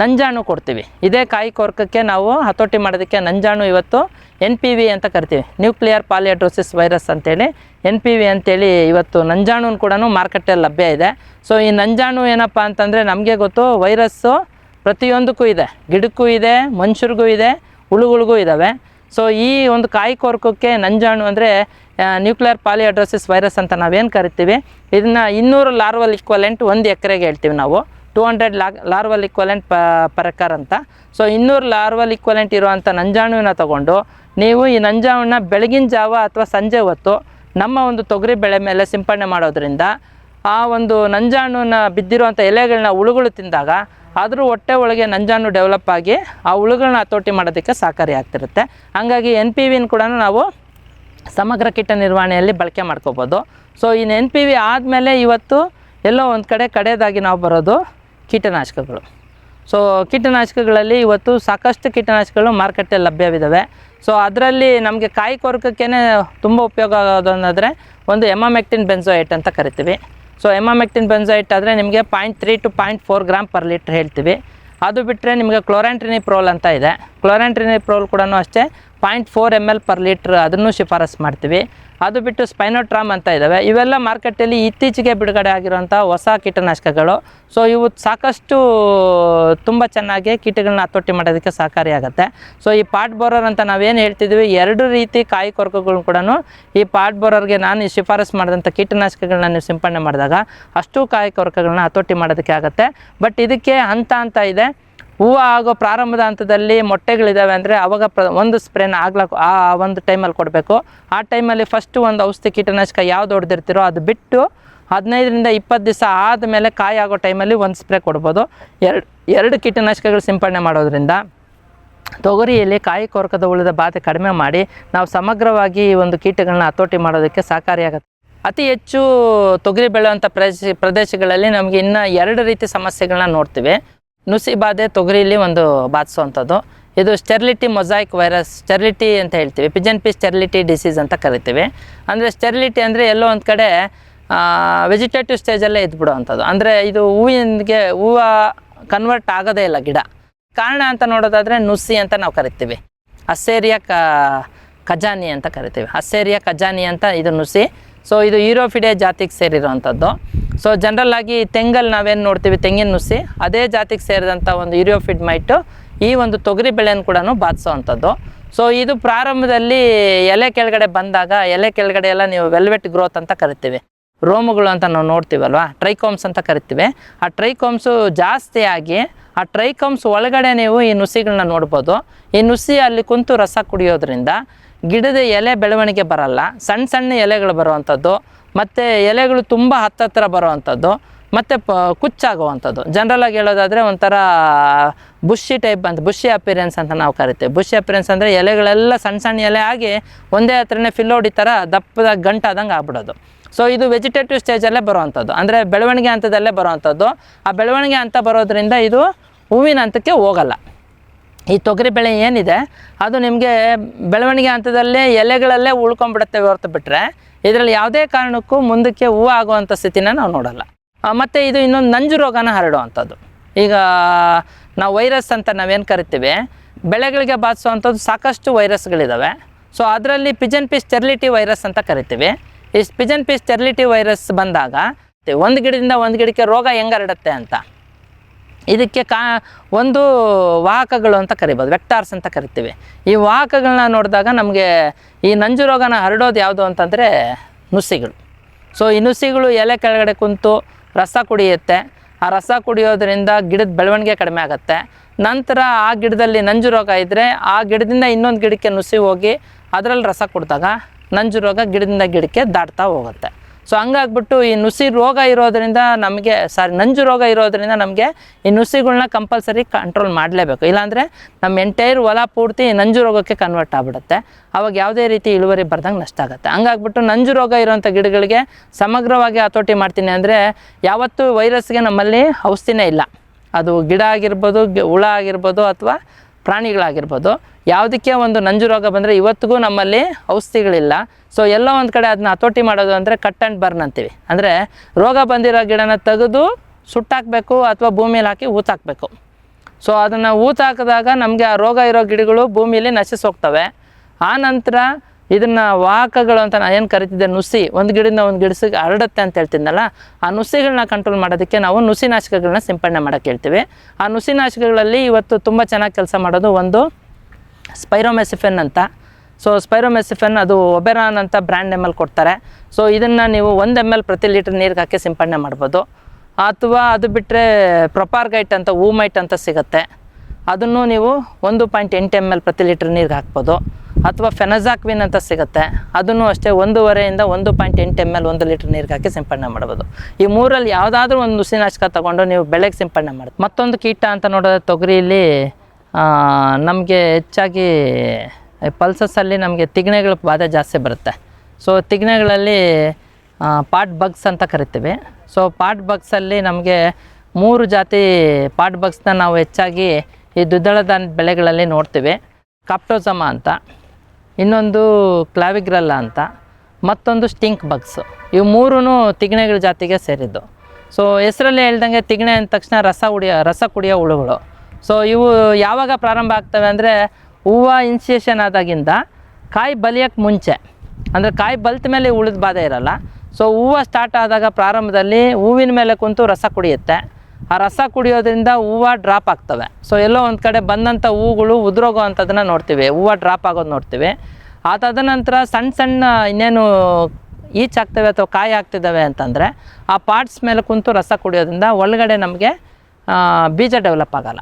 ನಂಜಾಣು ಕೊಡ್ತೀವಿ. ಇದೇ ಕಾಯಿ ಕೊರಕಕ್ಕೆ ನಾವು ಹತೋಟಿ ಮಾಡೋದಕ್ಕೆ ನಂಜಾಣು ಇವತ್ತು ಎನ್ ಪಿ ವಿ ಅಂತ ಕರಿತೀವಿ. ನ್ಯೂಕ್ಲಿಯರ್ ಪಾಲಿಯಡ್ರೋಸಿಸ್ ವೈರಸ್ ಅಂತೇಳಿ ಎನ್ ಪಿ ವಿ ಅಂತೇಳಿ ಇವತ್ತು ನಂಜಾಣು ಕೂಡ ಮಾರ್ಕೆಟಲ್ಲಿ ಲಭ್ಯ ಇದೆ. ಸೊ ಈ ನಂಜಾಣು ಏನಪ್ಪ ಅಂತಂದರೆ ನಮಗೆ ಗೊತ್ತು ವೈರಸ್ಸು ಪ್ರತಿಯೊಂದಕ್ಕೂ ಇದೆ. ಗಿಡಕ್ಕೂ ಇದೆ, ಮನುಷ್ಯರಿಗೂ ಇದೆ, ಹುಳುಗಳಿಗೂ ಇದ್ದಾವೆ ಸೊ ಈ ಒಂದು ಕಾಯಿ ಕೊರಕಕ್ಕೆ ನಂಜಾಣು ಅಂದರೆ ನ್ಯೂಕ್ಲಿಯರ್ ಪಾಲಿಯಡ್ರೋಸಿಸ್ ವೈರಸ್ ಅಂತ ನಾವೇನು ಕರಿತೀವಿ? ಇದನ್ನು ಇನ್ನೂರು ಲಾರ್ವಲ್ ಇಕ್ವಲೆಂಟ್ ಒಂದು ಎಕರೆಗೆ ಹೇಳ್ತೀವಿ ನಾವು. ಟೂ ಹಂಡ್ರೆಡ್ ಲಾ ಲಾರ್ವಲ್ ಇಕ್ವಲೆಂಟ್ ಪ, ಪರಕರ್ ಅಂತ. ಸೊ ಇನ್ನೂರು ಲಾರ್ವಲ್ ಇಕ್ವಲೆಂಟ್ ಇರುವಂಥ ನಂಜಾಣುವಿನ ತಗೊಂಡು, ನೀವು ಈ ನಂಜಾಣನ್ನ ಬೆಳಗಿನ ಜಾವ ಅಥವಾ ಸಂಜೆ ಹೊತ್ತು ನಮ್ಮ ಒಂದು ತೊಗರಿ ಬೆಳೆ ಮೇಲೆ ಸಿಂಪಡಣೆ ಮಾಡೋದ್ರಿಂದ, ಆ ಒಂದು ನಂಜಾಣುನ ಬಿದ್ದಿರುವಂಥ ಎಲೆಗಳನ್ನ ಹುಳುಗಳು ತಿಂದಾಗ ಅದ್ರ ಹೊಟ್ಟೆ ಒಳಗೆ ನಂಜಾನು ಡೆವಲಪ್ ಆಗಿ ಆ ಹುಳುಗಳನ್ನ ಹತೋಟಿ ಮಾಡೋದಕ್ಕೆ ಸಹಕಾರಿ ಆಗ್ತಿರುತ್ತೆ. ಹಾಗಾಗಿ ಎನ್ ಪಿ ವಿನ ಕೂಡ ನಾವು ಸಮಗ್ರ ಕೀಟ ನಿರ್ವಹಣೆಯಲ್ಲಿ ಬಳಕೆ ಮಾಡ್ಕೋಬೋದು. ಸೊ ಇನ್ನು ಎನ್ ಪಿ ವಿ ಆದಮೇಲೆ ಇವತ್ತು ಎಲ್ಲೋ ಒಂದು ಕಡೆ ಕಡೆಯದಾಗಿ ನಾವು ಬರೋದು ಕೀಟನಾಶಕಗಳು. ಸೊ ಕೀಟನಾಶಕಗಳಲ್ಲಿ ಇವತ್ತು ಸಾಕಷ್ಟು ಕೀಟನಾಶಕಗಳು ಮಾರ್ಕೆಟಲ್ಲಿ ಲಭ್ಯವಿದ್ದಾವೆ ಸೊ ಅದರಲ್ಲಿ ನಮಗೆ ಕಾಯಿ ಕೊರಕಕ್ಕೇ ತುಂಬ ಉಪಯೋಗ ಆಗೋದು ಅನ್ನೋದ್ರೆ ಒಂದು ಎಮಾಮೆಕ್ಟಿನ್ ಬೆನ್ಸೋಯೇಟ್ ಅಂತ ಕರಿತೀವಿ. ಸೊ ಎಮಾಮೆಕ್ಟಿನ್ ಬೆನ್ಸೈಟ್ ಆದರೆ ನಿಮಗೆ point three to point four gram per litre ಹೇಳ್ತೀವಿ. ಅದು ಬಿಟ್ಟರೆ ನಿಮಗೆ ಕ್ಲೋರಾಂಟ್ರಿನಿ ಪ್ರೋಲ್ ಅಂತ ಇದೆ. ಕ್ಲೋರಾಂಟ್ರಿನಿ ಪ್ರೋಲ್ ಕೂಡ ಅಷ್ಟೇ. Point four M L per litre ಅದನ್ನು ಶಿಫಾರಸ್ ಮಾಡ್ತೀವಿ. ಅದು ಬಿಟ್ಟು ಸ್ಪೈನೋಟ್ರಾಮ್ ಅಂತ ಇದ್ದಾವೆ ಇವೆಲ್ಲ ಮಾರ್ಕೆಟಲ್ಲಿ ಇತ್ತೀಚೆಗೆ ಬಿಡುಗಡೆ ಆಗಿರುವಂಥ ಹೊಸ ಕೀಟನಾಶಕಗಳು. ಸೊ ಇವು ಸಾಕಷ್ಟು ತುಂಬ ಚೆನ್ನಾಗಿ ಕೀಟಗಳನ್ನ ಹತೋಟಿ ಮಾಡೋದಕ್ಕೆ ಸಹಕಾರಿಯಾಗುತ್ತೆ ಸೊ ಈ ಪಾಟ್ ಬೋರರ್ ಅಂತ ನಾವೇನು ಹೇಳ್ತಿದ್ವಿ, ಎರಡು ರೀತಿ ಕಾಯಿ ಕೊರಕಗಳು ಕೂಡ ಈ ಪಾಟ್ ಬೋರರ್ಗೆ ನಾನು ಶಿಫಾರಸ್ ಮಾಡಿದಂಥ ಕೀಟನಾಶಕಗಳನ್ನ ನೀವು ಸಿಂಪಡಣೆ ಮಾಡಿದಾಗ ಅಷ್ಟು ಕಾಯಿ ಕೊರಕಗಳನ್ನ ಹತೋಟಿ ಮಾಡೋದಕ್ಕೆ ಆಗುತ್ತೆ. ಬಟ್ ಇದಕ್ಕೆ ಹಂತ ಅಂತ ಇದೆ. ಹೂವು ಆಗೋ ಪ್ರಾರಂಭದ ಹಂತದಲ್ಲಿ ಮೊಟ್ಟೆಗಳಿದ್ದಾವೆ ಅಂದರೆ ಅವಾಗ ಪ್ರ ಒಂದು ಸ್ಪ್ರೇನ ಆಗ್ಲಕ್ಕೆ ಆ ಒಂದು ಟೈಮಲ್ಲಿ ಕೊಡಬೇಕು. ಆ ಟೈಮಲ್ಲಿ ಫಸ್ಟ್ ಒಂದು ಔಷಧಿ ಕೀಟನಾಶಕ ಯಾವ್ದು ಹೊಡೆದಿರ್ತಿರೋ ಅದು ಬಿಟ್ಟು ಹದಿನೈದರಿಂದ ಇಪ್ಪತ್ತು ದಿವಸ ಆದಮೇಲೆ ಕಾಯಿ ಆಗೋ ಟೈಮಲ್ಲಿ ಒಂದು ಸ್ಪ್ರೇ ಕೊಡ್ಬೋದು. ಎರಡು ಎರಡು ಕೀಟನಾಶಕಗಳು ಸಿಂಪಡಣೆ ಮಾಡೋದ್ರಿಂದ ತೊಗರಿಯಲ್ಲಿ ಕಾಯಿ ಕೊರಕದ ಉಳಿದ ಬಾಧೆ ಕಡಿಮೆ ಮಾಡಿ ನಾವು ಸಮಗ್ರವಾಗಿ ಈ ಒಂದು ಕೀಟಗಳನ್ನ ಹತೋಟಿ ಮಾಡೋದಕ್ಕೆ ಸಹಕಾರಿಯಾಗುತ್ತೆ. ಅತಿ ಹೆಚ್ಚು ತೊಗರಿ ಬೆಳೆಯುವಂಥ ಪ್ರದೇಶ, ಪ್ರದೇಶಗಳಲ್ಲಿ ನಮಗೆ ಇನ್ನು ಎರಡು ರೀತಿ ಸಮಸ್ಯೆಗಳನ್ನ ನೋಡ್ತೀವಿ. ನುಸಿ ಬಾಧೆ ತೊಗರಿಲಿ ಒಂದು ಬಾಧಿಸುವಂಥದ್ದು ಇದು ಸ್ಟೆರ್ಲಿಟಿ ಮೊಸಾಯಿಕ್ ವೈರಸ್, ಸ್ಟೆರ್ಲಿಟಿ ಅಂತ ಹೇಳ್ತೀವಿ. ಪಿಜನ್ ಪಿ ಸ್ಟೆರ್ಲಿಟಿ ಡಿಸೀಸ್ ಅಂತ ಕರಿತೀವಿ. ಅಂದರೆ ಸ್ಟೆರ್ಲಿಟಿ ಅಂದರೆ ಎಲ್ಲೋ ಒಂದು ಕಡೆ ವೆಜಿಟೇಟಿವ್ ಸ್ಟೇಜಲ್ಲೇ ಇದ್ಬಿಡುವಂಥದ್ದು ಅಂದರೆ ಇದು ಹೂವಿನಗೆ, ಹೂವು ಕನ್ವರ್ಟ್ ಆಗೋದೇ ಇಲ್ಲ ಗಿಡ. ಕಾರಣ ಅಂತ ನೋಡೋದಾದರೆ ನುಸಿ ಅಂತ ನಾವು ಕರಿತೀವಿ. ಅಸ್ಸೇರಿಯಾ ಕ, ಖಜಾನಿ ಅಂತ ಕರಿತೀವಿ. ಅಸ್ಸೇರಿಯಾ ಖಜಾನಿ ಅಂತ ಇದು ನುಸಿ. ಸೊ ಇದು ಯೂರೋಫಿಡೆ ಜಾತಿಗೆ ಸೇರಿರುವಂಥದ್ದು ಸೊ ಜನರಲ್ ಆಗಿ ತೆಂಗಲ್ಲಿ ನಾವೇನು ನೋಡ್ತೀವಿ? ತೆಂಗಿನ ನುಸಿ. ಅದೇ ಜಾತಿಗೆ ಸೇರಿದಂಥ ಒಂದು ಯೂರಿಯೋಫಿಡ್ ಮೈಟು. ಈ ಒಂದು ತೊಗರಿ ಬೆಳೆಯನ್ನು ಕೂಡ ಬಾಧಿಸೋವಂಥದ್ದು ಸೊ ಇದು ಪ್ರಾರಂಭದಲ್ಲಿ ಎಲೆ ಕೆಳಗಡೆ ಬಂದಾಗ, ಎಲೆ ಕೆಳಗಡೆ ಎಲ್ಲ ನೀವು ವೆಲ್ವೆಟ್ ಗ್ರೋತ್ ಅಂತ ಕರಿತೀವಿ. ರೋಮಗಳು ಅಂತ ನಾವು ನೋಡ್ತೀವಲ್ವಾ? ಟ್ರೈಕೋಮ್ಸ್ ಅಂತ ಕರಿತೀವಿ. ಆ ಟ್ರೈಕೋಮ್ಸು ಜಾಸ್ತಿಯಾಗಿ ಆ ಟ್ರೈಕೋಮ್ಸ್ ಒಳಗಡೆ ನೀವು ಈ ನುಸಿಗಳನ್ನ ನೋಡ್ಬೋದು. ಈ ನುಸಿ ಅಲ್ಲಿ ಕುಂತು ರಸ ಕುಡಿಯೋದ್ರಿಂದ ಗಿಡದ ಎಲೆ ಬೆಳವಣಿಗೆ ಬರಲ್ಲ. ಸಣ್ಣ ಸಣ್ಣ ಎಲೆಗಳು ಬರುವಂಥದ್ದು. ಮತ್ತು ಎಲೆಗಳು ತುಂಬ ಹತ್ತತ್ರ ಬರುವಂಥದ್ದು ಮತ್ತು ಪ ಕುಚ್ಚಾಗುವಂಥದ್ದು ಆಗಿ ಹೇಳೋದಾದರೆ ಒಂಥರ ಬುಷಿ ಟೈಪ್ ಅಂತ ಬುಷಿ ಅಪಿರೆನ್ಸ್ ಅಂತ ನಾವು ಕರಿತೀವಿ. ಬುಷಿ ಅಪಿರೆನ್ಸ್ ಅಂದರೆ ಎಲೆಗಳೆಲ್ಲ ಸಣ್ಣ ಸಣ್ಣ ಎಲೆ ಆಗಿ ಒಂದೇ ಹತ್ರನೇ ಫಿಲ್ಲೋಡಿ ಥರ ದಪ್ಪದ ಗಂಟಾದಂಗೆ ಆಗ್ಬಿಡೋದು. ಸೊ ಇದು ವೆಜಿಟೇಟಿವ್ ಸ್ಟೇಜಲ್ಲೇ ಬರುವಂಥದ್ದು ಅಂದರೆ ಬೆಳವಣಿಗೆ ಹಂತದಲ್ಲೇ ಬರುವಂಥದ್ದು ಆ ಬೆಳವಣಿಗೆ ಹಂತ ಬರೋದ್ರಿಂದ ಇದು ಹೂವಿನ ಹಂತಕ್ಕೆ ಹೋಗಲ್ಲ. ಈ ತೊಗರಿ ಬೆಳೆ ಏನಿದೆ, ಅದು ನಿಮಗೆ ಬೆಳವಣಿಗೆ ಹಂತದಲ್ಲೇ ಎಲೆಗಳಲ್ಲೇ ಉಳ್ಕೊಂಡ್ಬಿಡುತ್ತೆ ಹೊರತು ಬಿಟ್ಟರೆ ಇದರಲ್ಲಿ ಯಾವುದೇ ಕಾರಣಕ್ಕೂ ಮುಂದಕ್ಕೆ ಹೂವು ಆಗುವಂಥ ಸ್ಥಿತಿನ ನಾವು ನೋಡಲ್ಲ. ಮತ್ತು ಇದು ಇನ್ನೊಂದು ನಂಜು ರೋಗನ ಹರಡುವಂಥದ್ದು. ಈಗ ನಾವು ವೈರಸ್ ಅಂತ ನಾವೇನು ಕರಿತೀವಿ, ಬೆಳೆಗಳಿಗೆ ಬಾಧಿಸುವಂಥದ್ದು ಸಾಕಷ್ಟು ವೈರಸ್ಗಳಿದ್ದಾವೆ ಸೊ ಅದರಲ್ಲಿ ಪಿಜನ್ ಪಿ ಸ್ಟೆರ್ಲಿಟಿ ವೈರಸ್ ಅಂತ ಕರಿತೀವಿ. ಈ ಪಿಜನ್ ಪಿ ಸ್ಟೆರ್ಲಿಟಿ ವೈರಸ್ ಬಂದಾಗ, ಒಂದು ಗಿಡದಿಂದ ಒಂದು ಗಿಡಕ್ಕೆ ರೋಗ ಹೆಂಗೆ ಹರಡುತ್ತೆ ಅಂತ ಇದಕ್ಕೆ ಕಾ ಒಂದು ವಾಹಕಗಳು ಅಂತ ಕರಿಬೋದು ವೆಕ್ಟಾರ್ಸ್ ಅಂತ ಕರಿತೀವಿ. ಈ ವಾಹಕಗಳನ್ನ ನೋಡಿದಾಗ ನಮಗೆ ಈ ನಂಜು ರೋಗನ ಹರಡೋದು ಯಾವುದು ಅಂತಂದರೆ ನುಸಿಗಳು. ಸೊ ಈ ನುಸಿಗಳು ಎಲೆ ಕೆಳಗಡೆ ಕುಂತು ರಸ ಕುಡಿಯುತ್ತೆ. ಆ ರಸ ಕುಡಿಯೋದ್ರಿಂದ ಗಿಡದ ಬೆಳವಣಿಗೆ ಕಡಿಮೆ ಆಗುತ್ತೆ. ನಂತರ ಆ ಗಿಡದಲ್ಲಿ ನಂಜು ರೋಗ ಇದ್ದರೆ ಆ ಗಿಡದಿಂದ ಇನ್ನೊಂದು ಗಿಡಕ್ಕೆ ನುಸಿ ಹೋಗಿ ಅದರಲ್ಲಿ ರಸ ಕುಡಿದಾಗ ನಂಜು ರೋಗ ಗಿಡದಿಂದ ಗಿಡಕ್ಕೆ ದಾಟ್ತಾ ಹೋಗುತ್ತೆ. ಸೊ ಹಂಗಾಗ್ಬಿಟ್ಟು ಈ ನುಸಿ ರೋಗ ಇರೋದ್ರಿಂದ ನಮಗೆ ಸಾರಿ ನಂಜು ರೋಗ ಇರೋದ್ರಿಂದ ನಮಗೆ ಈ ನುಸಿಗಳನ್ನ ಕಂಪಲ್ಸರಿ ಕಂಟ್ರೋಲ್ ಮಾಡಲೇಬೇಕು. ಇಲ್ಲಾಂದರೆ ನಮ್ಮ ಎಂಟೈರ್ ಹೊಲ ಪೂರ್ತಿ ನಂಜು ರೋಗಕ್ಕೆ ಕನ್ವರ್ಟ್ ಆಗ್ಬಿಡುತ್ತೆ. ಅವಾಗ ಯಾವುದೇ ರೀತಿ ಇಳುವರಿ ಬರ್ದಂಗೆ ನಷ್ಟ ಆಗುತ್ತೆ. ಹಂಗಾಗ್ಬಿಟ್ಟು ನಂಜು ರೋಗ ಇರೋಂಥ ಗಿಡಗಳಿಗೆ ಸಮಗ್ರವಾಗಿ ಹತೋಟಿ ಮಾಡ್ತೀನಿ ಅಂದರೆ ಯಾವತ್ತೂ ವೈರಸ್ಗೆ ನಮ್ಮಲ್ಲಿ ಔಷಧಿನೇ ಇಲ್ಲ. ಅದು ಗಿಡ ಆಗಿರ್ಬೋದು ಹುಳ ಆಗಿರ್ಬೋದು ಅಥವಾ ಪ್ರಾಣಿಗಳಾಗಿರ್ಬೋದು. ಯಾವುದಕ್ಕೆ ಒಂದು ನಂಜು ರೋಗ ಬಂದರೆ ಇವತ್ತಿಗೂ ನಮ್ಮಲ್ಲಿ ಔಷಧಿಗಳಿಲ್ಲ. ಸೊ ಎಲ್ಲೋ ಒಂದು ಕಡೆ ಅದನ್ನ ಹತೋಟಿ ಮಾಡೋದು ಅಂದರೆ ಕಟ್ ಆ್ಯಂಡ್ ಬರ್ನ್ ಅಂತೀವಿ. ಅಂದರೆ ರೋಗ ಬಂದಿರೋ ಗಿಡನ ತೆಗೆದು ಸುಟ್ಟಾಕಬೇಕು ಅಥವಾ ಭೂಮಿಯಲ್ಲಿ ಹಾಕಿ ಊತಾಕಬೇಕು. ಸೊ ಅದನ್ನು ಊತಾಕಿದಾಗ ನಮಗೆ ಆ ರೋಗ ಇರೋ ಗಿಡಗಳು ಭೂಮಿಯಲ್ಲಿ ನಶಿಸಿ ಹೋಗ್ತವೆ. ಆ ನಂತರ ಇದನ್ನು ವಾಹಕಗಳು ಅಂತ ನಾನು ಏನು ಕರಿತಿದ್ದೆ? ನುಸಿ. ಒಂದು ಗಿಡದಿಂದ ಒಂದು ಗಿಡಸಿಗೆ ಹರಡುತ್ತೆ ಅಂತ ಹೇಳ್ತಿದ್ನಲ್ಲ, ಆ ನುಸಿಗಳನ್ನ ಕಂಟ್ರೋಲ್ ಮಾಡೋದಕ್ಕೆ ನಾವು ನುಸಿನಾಶಕಗಳನ್ನ ಸಿಂಪಡಣೆ ಮಾಡೋಕ್ಕೆ ಹೇಳ್ತೀವಿ. ಆ ನುಸಿನಾಶಕಗಳಲ್ಲಿ ಇವತ್ತು ತುಂಬ ಚೆನ್ನಾಗಿ ಕೆಲಸ ಮಾಡೋದು ಒಂದು ಸ್ಪೈರೋಮೆಸಿಫೆನ್ ಅಂತ. ಸೊ ಸ್ಪೈರೋಮೆಸಿಫೆನ್ ಅದು ಒಬೆರಾನ್ ಅಂತ ಬ್ರ್ಯಾಂಡ್ ನೇಮಲ್ಲಿ ಕೊಡ್ತಾರೆ. ಸೊ ಇದನ್ನು ನೀವು ಒಂದು ಎಂ ಎಲ್ ಪ್ರತಿ ಲೀಟ್ರ್ ನೀರಿಗೆ ಹಾಕಿ ಸಿಂಪಡಣೆ ಮಾಡ್ಬೋದು. ಅಥವಾ ಅದು ಬಿಟ್ಟರೆ ಪ್ರೊಪಾರ್ಗೈಟ್ ಅಂತ, ಊಮೈಟ್ ಅಂತ ಸಿಗುತ್ತೆ. ಅದನ್ನು ನೀವು ಒಂದು ಪಾಯಿಂಟ್ ಎಂಟು ಎಂ ಎಲ್ ಪ್ರತಿ ಲೀಟ್ರ್ ನೀರಿಗೆ ಹಾಕ್ಬೋದು. ಅಥವಾ ಫೆನಜಾಕ್ವಿನ್ ಅಂತ ಸಿಗುತ್ತೆ. ಅದನ್ನು ಅಷ್ಟೇ ಒಂದೂವರೆಯಿಂದ ಒಂದು ಪಾಯಿಂಟ್ ಎಂಟು ಎಂ ಎಲ್ ಒಂದು ಲೀಟ್ರ್ ನೀರಿಗೆ ಹಾಕಿ ಸಿಂಪಡಣೆ ಮಾಡ್ಬೋದು. ಈ ಮೂರಲ್ಲಿ ಯಾವುದಾದ್ರೂ ಒಂದು ಉಸಿನಾಶಕ ತೊಗೊಂಡು ನೀವು ಬೆಳೆಗೆ ಸಿಂಪಡಣೆ ಮಾಡಿ ಮತ್ತೊಂದು ಕೀಟ ಅಂತ ನೋಡೋದು ತೊಗರಿಯಲ್ಲಿ ನಮಗೆ ಹೆಚ್ಚಾಗಿ ಪಲ್ಸಸ್ಸಲ್ಲಿ ನಮಗೆ ತಿಗಣೆಗಳ ಬಾಧೆ ಜಾಸ್ತಿ ಬರುತ್ತೆ. ಸೊ ತಿಗಣೆಗಳಲ್ಲಿ ಪಾಟ್ ಬಗ್ಸ್ ಅಂತ ಕರಿತೀವಿ. ಸೊ ಪಾಟ್ ಬಗ್ಸಲ್ಲಿ ನಮಗೆ ಮೂರು ಜಾತಿ ಪಾಟ್ ಬಗ್ಸ್ನ ನಾವು ಹೆಚ್ಚಾಗಿ ಈ ದ್ವಿದಳ ಧಾನ್ಯದ ಬೆಳೆಗಳಲ್ಲಿ ನೋಡ್ತೀವಿ. ಕಾಪ್ಟೋಸಮ ಅಂತ, ಇನ್ನೊಂದು ಕ್ಲಾವಿಗ್ರಲ್ಲ ಅಂತ, ಮತ್ತೊಂದು ಸ್ಟಿಂಕ್ ಬಗ್ಸ್. ಇವು ಮೂರೂ ತಿಗಣೆಗಳ ಜಾತಿಗೆ ಸೇರಿದ್ದು. ಸೊ ಹೆಸರಲ್ಲಿ ಹೇಳ್ದಂಗೆ ತಿಗ್ಣೆ ಅಂದ ತಕ್ಷಣ ರಸ ಉಡಿಯೋ ರಸ ಕುಡಿಯೋ ಹುಳುಗಳು. ಸೊ ಇವು ಯಾವಾಗ ಪ್ರಾರಂಭ ಆಗ್ತವೆ ಅಂದರೆ ಹೂವು ಇನ್ಸಿಯೇಷನ್ ಆದಾಗಿಂದ ಕಾಯಿ ಬಲಿಯೋಕ್ಕೆ ಮುಂಚೆ. ಅಂದರೆ ಕಾಯಿ ಬಲ್ತ ಮೇಲೆ ಉಳಿದ ಬಾಧೆ ಇರಲ್ಲ. ಸೊ ಹೂವು ಸ್ಟಾರ್ಟ್ ಆದಾಗ ಪ್ರಾರಂಭದಲ್ಲಿ ಹೂವಿನ ಮೇಲೆ ಕುಂತು ರಸ ಕುಡಿಯುತ್ತೆ. ಆ ರಸ ಕುಡಿಯೋದ್ರಿಂದ ಹೂವು ಡ್ರಾಪ್ ಆಗ್ತವೆ. ಸೊ ಎಲ್ಲೋ ಒಂದು ಕಡೆ ಬಂದಂಥ ಹೂಗಳು ಉದುರೋಗೋ ಅಂಥದ್ದನ್ನು ನೋಡ್ತೀವಿ. ಹೂವು ಡ್ರಾಪ್ ಆಗೋದು ನೋಡ್ತೀವಿ. ಆ ತದನಂತರ ಸಣ್ಣ ಸಣ್ಣ ಇನ್ನೇನು ಈಚ್ ಆಗ್ತವೆ ಅಥವಾ ಕಾಯಿ ಆಗ್ತಿದ್ದಾವೆ ಅಂತಂದರೆ ಆ ಪಾರ್ಟ್ಸ್ ಮೇಲೆ ಕುಂತು ರಸ ಕುಡಿಯೋದ್ರಿಂದ ಒಳಗಡೆ ನಮಗೆ ಬೀಜ ಡೆವಲಪ್ ಆಗಲ್ಲ.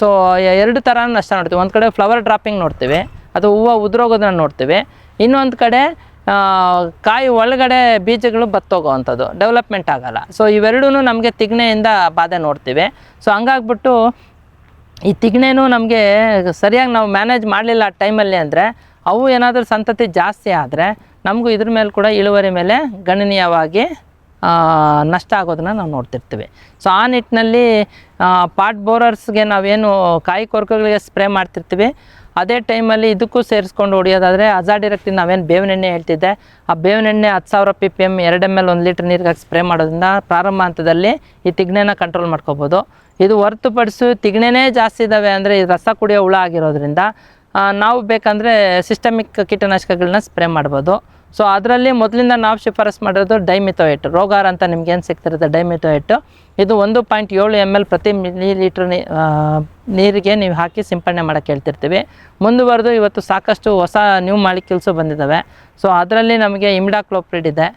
ಸೊ ಎರಡು ಥರನೂ ನಷ್ಟ ನೋಡ್ತೀವಿ. ಒಂದು ಕಡೆ ಫ್ಲವರ್ ಡ್ರಾಪಿಂಗ್ ನೋಡ್ತೀವಿ ಅದು ಹೂವು ಉದುರೋಗೋದನ್ನ ನೋಡ್ತೀವಿ. ಇನ್ನೊಂದು ಕಡೆ ಕಾಯಿ ಒಳಗಡೆ ಬೀಜಗಳು ಬತ್ತೋಗೋವಂಥದ್ದು ಡೆವಲಪ್ಮೆಂಟ್ ಆಗಲ್ಲ. ಸೊ ಇವೆರಡೂ ನಮಗೆ ತಿಗ್ನೆಯಿಂದ ಬಾಧೆ ನೋಡ್ತೀವಿ. ಸೊ ಹಂಗಾಗ್ಬಿಟ್ಟು ಈ ತಿಗ್ನೇನು ನಮಗೆ ಸರಿಯಾಗಿ ನಾವು ಮ್ಯಾನೇಜ್ ಮಾಡಲಿಲ್ಲ ಆ ಟೈಮಲ್ಲಿ ಅಂದರೆ, ಅವು ಏನಾದರೂ ಸಂತತಿ ಜಾಸ್ತಿ ಆದರೆ, ನಮಗೂ ಇದ್ರ ಮೇಲೆ ಕೂಡ ಇಳುವರಿ ಮೇಲೆ ಗಣನೀಯವಾಗಿ ನಷ್ಟ ಆಗೋದನ್ನ ನಾವು ನೋಡ್ತಿರ್ತೀವಿ. ಸೊ ಆ ನಿಟ್ಟಿನಲ್ಲಿ ಪಾಟ್ ಬೋರರ್ಸ್ಗೆ ನಾವೇನು ಕಾಯಿ ಕೊರಕಗಳಿಗೆ ಸ್ಪ್ರೇ ಮಾಡ್ತಿರ್ತೀವಿ. ಅದೇ ಟೈಮಲ್ಲಿ ಇದಕ್ಕೂ ಸೇರಿಸ್ಕೊಂಡು ಹೊಡಿಯೋದಾದರೆ ಅಜಾಡಿರಕ್ಟಿ ನಾವೇನು ಬೇವಿನ ಎಣ್ಣೆ ಹೇಳ್ತಿದ್ದೆ. ಆ ಬೇವಿನ ಎಣ್ಣೆ ಹತ್ತು ಸಾವಿರ ಪಿ ಪಿ ಎಂ ಎರಡು ಎಂ ಎಲ್ ಒಂದು ಲೀಟ್ರ್ ನೀರಿಗೆ ಸ್ಪ್ರೇ ಮಾಡೋದ್ರಿಂದ ಪ್ರಾರಂಭ ಹಂತದಲ್ಲಿ ಈ ತಿಗ್ನೆನ ಕಂಟ್ರೋಲ್ ಮಾಡ್ಕೋಬೋದು. ಇದು ಹೊರತುಪಡಿಸಿ ತಿಗ್ಣೆನೇ ಜಾಸ್ತಿ ಇದ್ದಾವೆ ಅಂದರೆ ಈ ರಸ ಕುಡಿಯೋ ಹುಳ ಆಗಿರೋದ್ರಿಂದ ನಾವು ಬೇಕಂದರೆ ಸಿಸ್ಟಮಿಕ್ ಕೀಟನಾಶಕಗಳನ್ನ ಸ್ಪ್ರೇ ಮಾಡ್ಬೋದು. ಸೊ ಅದರಲ್ಲಿ ಮೊದಲಿಂದ ನಾವು ಶಿಫಾರಸ್ ಮಾಡಿರೋದು ಡೈಮಿಥೋಯೆಟ್ ರೋಗಾರ್ ಅಂತ ನಿಮ್ಗೆ ಏನು ಸಿಗ್ತಿರುತ್ತೆ? ಡೈಮಿಥೋಯೇಟು ಇದು ಒಂದು ಪಾಯಿಂಟ್ ಏಳು ಎಂ ಎಲ್ ಪ್ರತಿ ಮಿಲಿ ಲೀಟ್ರ್ ನೀರಿಗೆ ನೀವು ಹಾಕಿ ಸಿಂಪಡಣೆ ಮಾಡೋಕ್ಕೆ ಹೇಳ್ತಿರ್ತೀವಿ. ಮುಂದುವರೆದು ಇವತ್ತು ಸಾಕಷ್ಟು ಹೊಸ ನ್ಯೂ ಮಾಲಿಕ್ಯೂಲ್ಸು ಬಂದಿದ್ದಾವೆ ಸೊ ಅದರಲ್ಲಿ ನಮಗೆ ಇಮ್ಡಾಕ್ಲೋಪ್ರಿಡ್ ಇದೆ.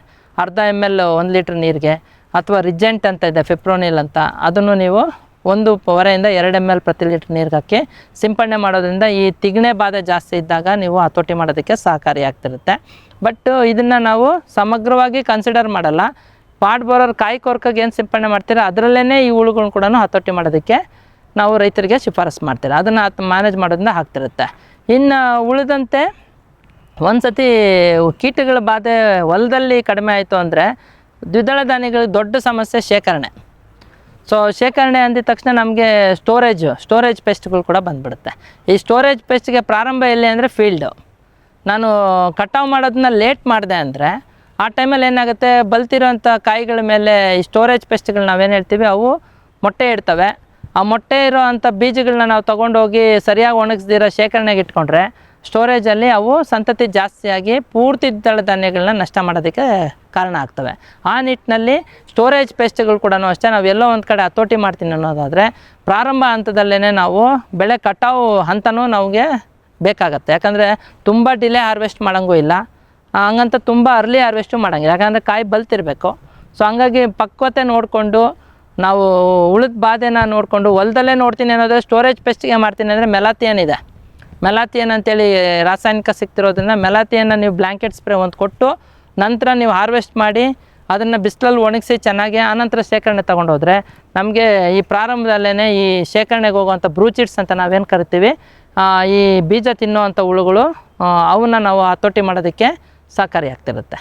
ಅರ್ಧ ಎಂ ಎಲ್ ಒಂದು ಲೀಟ್ರ್ ನೀರಿಗೆ. ಅಥವಾ ರಿಜೆಂಟ್ ಅಂತ ಇದೆ ಫಿಪ್ರೋನಿಲ್ ಅಂತ. ಅದನ್ನು ನೀವು ಒಂದು ಪವರೆಯಿಂದ ಎರಡು ಎಂ ಎಲ್ ಪ್ರತಿ ಲೀಟ್ರ್ ನೀರಿಗೆ ಸಿಂಪಡಣೆ ಮಾಡೋದ್ರಿಂದ ಈ ತಿಗಣೆ ಬಾಧೆ ಜಾಸ್ತಿ ಇದ್ದಾಗ ನೀವು ಹತೋಟಿ ಮಾಡೋದಕ್ಕೆ ಸಹಕಾರಿಯಾಗ್ತಿರುತ್ತೆ ಬಟ್ ಇದನ್ನು ನಾವು ಸಮಗ್ರವಾಗಿ ಕನ್ಸಿಡರ್ ಮಾಡಲ್ಲ. ಪಾಡ್ ಬರೋರ್ ಕಾಯಿ ಕೊರ್ಕಾಗಿ ಏನು ಸಿಂಪಡಣೆ ಮಾಡ್ತೀರಾ ಅದರಲ್ಲೇ ಈ ಹುಳುಗಳನ್ನ ಕೂಡ ಹತೋಟಿ ಮಾಡೋದಕ್ಕೆ ನಾವು ರೈತರಿಗೆ ಶಿಫಾರಸು ಮಾಡ್ತೀರಾ. ಅದನ್ನು ಮ್ಯಾನೇಜ್ ಮಾಡೋದ್ರಿಂದ ಆಗ್ತಿರುತ್ತೆ. ಇನ್ನು ಉಳಿದಂತೆ ಒಂದು ಸತಿ ಕೀಟಗಳ ಬಾಧೆ ಹೊಲದಲ್ಲಿ ಕಡಿಮೆ ಆಯಿತು ಅಂದರೆ ದ್ವಿದಳ ಧಾನ್ಯಗಳಿಗೆ ದೊಡ್ಡ ಸಮಸ್ಯೆ ಶೇಖರಣೆ. ಸೊ ಶೇಖರಣೆ ಅಂದಿದ ತಕ್ಷಣ ನಮಗೆ ಸ್ಟೋರೇಜ್ ಸ್ಟೋರೇಜ್ ಪೆಸ್ಟ್ಗಳು ಕೂಡ ಬಂದ್ಬಿಡುತ್ತೆ. ಈ ಸ್ಟೋರೇಜ್ ಪೆಸ್ಟ್ಗೆ ಪ್ರಾರಂಭ ಎಲ್ಲಿ ಅಂದರೆ ಫೀಲ್ಡು ನಾನು ಕಟಾವು ಮಾಡೋದನ್ನ ಲೇಟ್ ಮಾಡಿದೆ ಅಂದರೆ, ಆ ಟೈಮಲ್ಲಿ ಏನಾಗುತ್ತೆ, ಬಲ್ತಿರೋಂಥ ಕಾಯಿಗಳ ಮೇಲೆ ಈ ಸ್ಟೋರೇಜ್ ಪೆಸ್ಟ್ಗಳು ನಾವೇನು ಹೇಳ್ತೀವಿ, ಅವು ಮೊಟ್ಟೆ ಇಡ್ತವೆ. ಆ ಮೊಟ್ಟೆ ಇರೋ ಅಂಥ ಬೀಜಗಳನ್ನ ನಾವು ತೊಗೊಂಡೋಗಿ ಸರಿಯಾಗಿ ಒಣಗಿಸ್ದಿರೋ ಶೇಖರಣೆಗೆ ಇಟ್ಕೊಂಡ್ರೆ ಸ್ಟೋರೇಜಲ್ಲಿ ಅವು ಸಂತತಿ ಜಾಸ್ತಿಯಾಗಿ ಪೂರ್ತಿ ದಳ ಧಾನ್ಯಗಳನ್ನ ನಷ್ಟ ಮಾಡೋದಕ್ಕೆ ಕಾರಣ ಆಗ್ತವೆ. ಆ ನಿಟ್ಟಿನಲ್ಲಿ ಸ್ಟೋರೇಜ್ ಪೇಸ್ಟ್ಗಳು ಕೂಡ ಅಷ್ಟೇ, ನಾವು ಎಲ್ಲೋ ಒಂದು ಕಡೆ ಹತೋಟಿ ಮಾಡ್ತೀನಿ ಅನ್ನೋದಾದರೆ ಪ್ರಾರಂಭ ಹಂತದಲ್ಲೇ ನಾವು ಬೆಳೆ ಕಟಾವು ಹಂತನೂ ನಮಗೆ ಬೇಕಾಗತ್ತೆ. ಯಾಕಂದರೆ ತುಂಬ ಡಿಲೇ ಹಾರ್ವೆಸ್ಟ್ ಮಾಡೋಂಗೂ ಇಲ್ಲ. ಹಂಗಂತ ತುಂಬ ಅರ್ಲಿ ಹಾರ್ವೆಸ್ಟು ಮಾಡೋಂಗಿಲ್ಲ. ಯಾಕಂದರೆ ಕಾಯಿ ಬಲ್ತಿರಬೇಕು. ಸೊ ಹಂಗಾಗಿ ಪಕ್ವತೆ ನೋಡಿಕೊಂಡು ನಾವು ಉಳಿದ ಬಾಧೆನ ನೋಡಿಕೊಂಡು ಹೊಲದಲ್ಲೇ ನೋಡ್ತೀನಿ ಅನ್ನೋದ್ರೆ ಸ್ಟೋರೇಜ್ ಪೆಸ್ಟಿಗೆ ಮಾಡ್ತೀನಿ ಅಂದರೆ ಮೆಲಾತಿ ಇದೆ. ಮೆಲಾತಿಯನ್ ಅಂತೇಳಿ ರಾಸಾಯನಿಕ ಸಿಗ್ತಿರೋದ್ರಿಂದ ಮೆಲಾತಿಯನ್ನು ನೀವು ಬ್ಲ್ಯಾಂಕೆಟ್ ಸ್ಪ್ರೇ ಒಂದು ಕೊಟ್ಟು ನಂತರ ನೀವು ಹಾರ್ವೆಸ್ಟ್ ಮಾಡಿ ಅದನ್ನು ಬಿಸಿಲಲ್ಲಿ ಒಣಗಿಸಿ ಚೆನ್ನಾಗಿ ಆನಂತರ ಶೇಖರಣೆ ತೊಗೊಂಡೋದ್ರೆ ನಮಗೆ ಈ ಪ್ರಾರಂಭದಲ್ಲೇ ಈ ಶೇಖರಣೆಗೆ ಹೋಗುವಂಥ ಬ್ರೂಚಿಟ್ಸ್ ಅಂತ ನಾವೇನು ಕರಿತೀವಿ ಈ ಬೀಜ ತಿನ್ನುವಂಥ ಹುಳುಗಳು ಅವನ್ನ ನಾವು ಹತೋಟಿ ಮಾಡೋದಕ್ಕೆ ಸಹಕಾರಿಯಾಗ್ತಿರುತ್ತೆ.